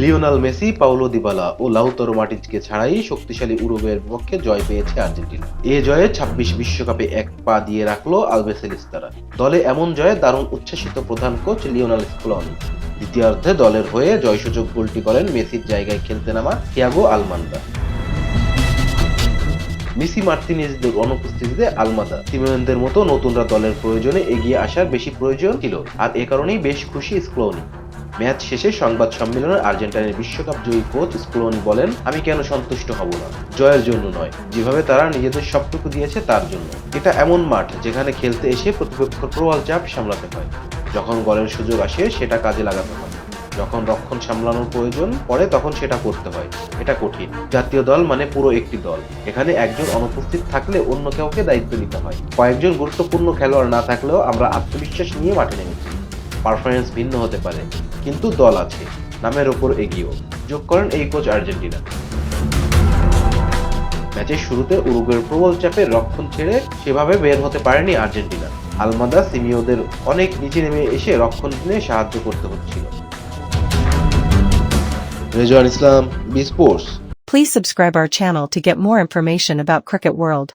Lionel Messi Paulo Dybala ও Lautaro মার্টিনকে ছাড়াই শক্তিশালী উরুগুয়ের বিপক্ষে জয় পেয়েছে আর্জেন্টিনা। এ জয়ে ছাব্বিশ বিশ্বকাপে এক পা দিয়ে রাখল আলবেসেলিস্তারা দলে এমন জয়ে দারুণ উচ্ছ্বাসিত প্রধান কোচ লিওনাল স্কুলনি। দ্বিতীয়ার্ধে দলের হয়ে জয়সূচক গোলটি করেন মেসির জায়গায় খেলতে নামা থিয়াগো আলমান্দা। মেসি মার্তিনেজদের অনুপস্থিতিতে আলমাদা সিমেন্দের মতো নতুনরা দলের প্রয়োজনে এগিয়ে আসার বেশি প্রয়োজন ছিল। আর এ কারণেই বেশ খুশি স্ক্লোনি। ম্যাচ শেষে সংবাদ সম্মেলনে আর্জেন্টিনার বিশ্বকাপ জয়ী কোচ স্ক্লোনি বলেন, আমি কেন সন্তুষ্ট হব না? জয়ের জন্য নয়। যেভাবে তারা নিজেদের সবটুকু দিয়েছে, তার জন্য। এটা এমন মাঠ যেখানে খেলতে এসে প্রতিপক্ষের প্রবল চাপ সামলাতে হয়। যখন গলের সুযোগ আসে, সেটা কাজে লাগাতে হয়। যখন রক্ষণ সামলানোর প্রয়োজন পড়ে, তখন সেটা করতে হয়। এটা কঠিন। জাতীয় দল মানে পুরো একটি দল। এখানে একজন অনুপস্থিত থাকলে অন্য কাউকে দায়িত্ব নিতে হয়। কয়েকজন গুরুত্বপূর্ণ খেলোয়াড় না থাকলেও আমরা আত্মবিশ্বাস নিয়ে মাঠে নেমেছি। পারফরমেন্স ভিন্ন হতে পারে, কিন্তু দল আছে, নামের ওপর এগিয়েও। যোগ করেন এই কোচ আর্জেন্টিনা। ম্যাচের শুরুতে উরুগুয়ের প্রবল চাপে রক্ষণ ছেড়ে সেভাবে বের হতে পারেনি আর্জেন্টিনা। আলমাদা সিমিওদের অনেক নিচে নেমে এসে রক্ষণ নিয়ে সাহায্য করতে হচ্ছিল। Rezwan Islam B sports Please subscribe our channel to get more information about Cricket World.